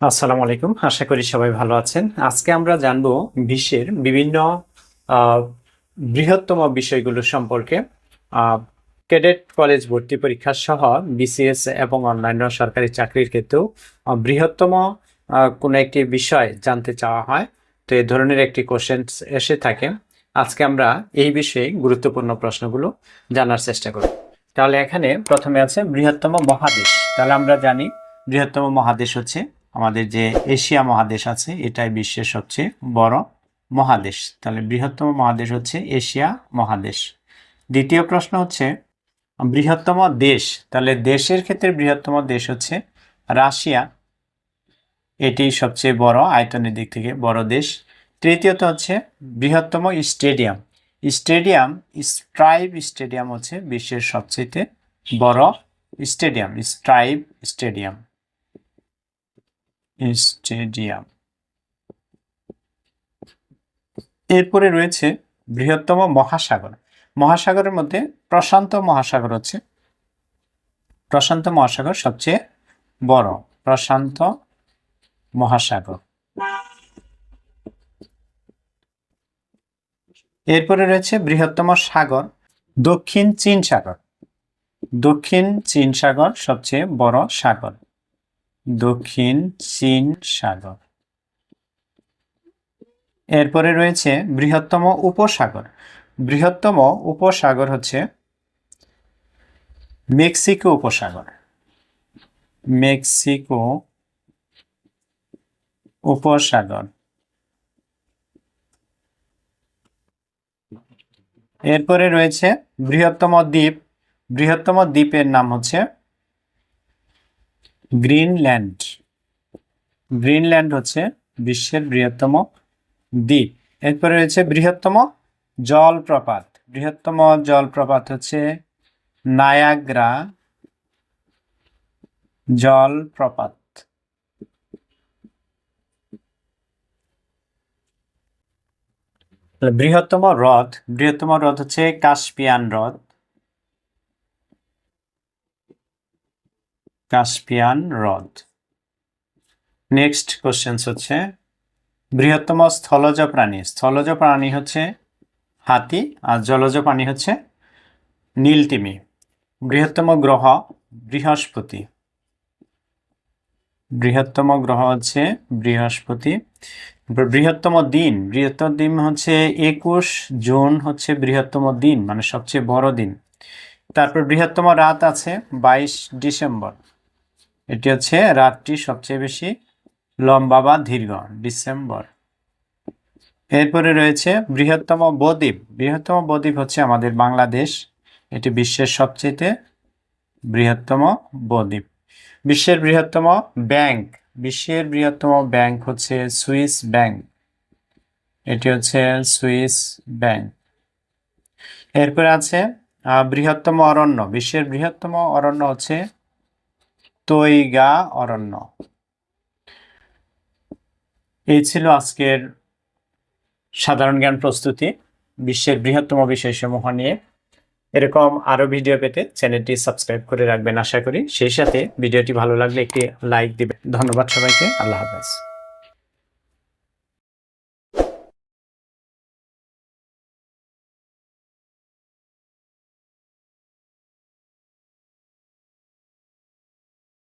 আসসালামু আলাইকুম। আশা করি সবাই ভালো আছেন। আজকে আমরা জানব বিশ্বের বিভিন্ন বৃহত্তম বিষয়গুলো সম্পর্কে। ক্যাডেট কলেজ ভর্তি পরীক্ষা সহ বিসিএস এবং অন্যান্য সরকারি চাকরির ক্ষেত্রেও বৃহত্তম কোনো একটি বিষয় জানতে চাওয়া হয়। তো এই ধরনের একটি কোশ্চেন এসে থাকে। আজকে আমরা এই বিষয়ে গুরুত্বপূর্ণ প্রশ্নগুলো জানার চেষ্টা করব। তাহলে এখানে প্রথমে আছে বৃহত্তম মহাদেশ। তাহলে আমরা জানি বৃহত্তম মহাদেশ হচ্ছে আমাদের যে এশিয়া মহাদেশ আছে, এটাই বিশ্বের সবচেয়ে বড় মহাদেশ। তাহলে বৃহত্তম মহাদেশ হচ্ছে এশিয়া মহাদেশ। দ্বিতীয় প্রশ্ন হচ্ছে, বৃহত্তম দেশ, তাহলে দেশের ক্ষেত্রে বৃহত্তম দেশ হচ্ছে রাশিয়া। এটি সবচেয়ে বড়, আয়তনের দিক থেকে বড় দেশ। তৃতীয়ত হচ্ছে, বৃহত্তম স্টেডিয়াম। স্টেডিয়াম স্ট্রাইব স্টেডিয়াম হচ্ছে বিশ্বের সবচেয়ে বড় স্টেডিয়াম স্ট্রাইব স্টেডিয়াম। স্টেডিয়াম এরপরে রয়েছে বৃহত্তম মহাসাগর। মহাসাগরের মধ্যে প্রশান্ত মহাসাগর হচ্ছে। প্রশান্ত মহাসাগর সবচেয়ে বড়। প্রশান্ত মহাসাগর। এরপরে রয়েছে বৃহত্তম সাগর, দক্ষিণ চীন সাগর। দক্ষিণ চীন সাগর সবচেয়ে বড় সাগর। দক্ষিণ চীন সাগর। এরপরে রয়েছে বৃহত্তম উপসাগর। বৃহত্তম উপসাগর হচ্ছে মেক্সিকো উপসাগর। মেক্সিকো উপসাগর। এরপরে রয়েছে বৃহত্তম দ্বীপ। বৃহত্তম দ্বীপের নাম হচ্ছে গ্রিনল্যান্ড। গ্রিনল্যান্ড হচ্ছে বিশ্বের বৃহত্তম দ্বীপ। এরপরে রয়েছে বৃহত্তম জলপ্রপাত। বৃহত্তম জলপ্রপাত হচ্ছে নায়াগ্রা জলপ্রপাত। বৃহত্তম হ্রদ বৃহত্তম হ্রদ হচ্ছে কাস্পিয়ান হ্রদ। কাস্পিয়ান হ্রদ। নেক্সট কোশ্চেন্স হচ্ছে, বৃহত্তম স্থলজ প্রাণী। স্থলজ প্রাণী হচ্ছে হাতি আর জলজ প্রাণী হচ্ছে নীলতিমি। বৃহত্তম গ্রহ বৃহস্পতি। বৃহত্তম গ্রহ হচ্ছে বৃহস্পতি। বৃহত্তম দিন। বৃহত্তম দিন হচ্ছে একুশ জুন হচ্ছে বৃহত্তম দিন মানে সবচেয়ে বড় দিন। তারপর বৃহত্তম রাত আছে বাইশ ডিসেম্বর। এটি হচ্ছে রাতটি সবচেয়ে বেশি লম্বা বা দীর্ঘ, ডিসেম্বর। এরপরে রয়েছে বৃহত্তম বদ্বীপ। বৃহত্তম বদ্বীপ হচ্ছে আমাদের বাংলাদেশ। এটি বিশ্বের সবচেয়ে বৃহত্তম বদ্বীপ। বিশ্বের বৃহত্তম ব্যাংক। বিশ্বের বৃহত্তম ব্যাংক হচ্ছে সুইস ব্যাংক। এটি হচ্ছে সুইস ব্যাংক। এরপরে আছে বৃহত্তম অরণ্য। বিশ্বের বৃহত্তম অরণ্য হচ্ছে তৈগা অরণ্য। এই ছিল আজকের সাধারণ জ্ঞান প্রস্তুতি, বিশ্বের বৃহত্তম বিষয়সমূহ নিয়ে। এরকম আরও ভিডিও পেতে চ্যানেলটি সাবস্ক্রাইব করে রাখবেন আশা করি। সেই সাথে ভিডিওটি ভালো লাগলে একটি লাইক দিবেন। ধন্যবাদ সবাইকে। আল্লাহ হাফেজ।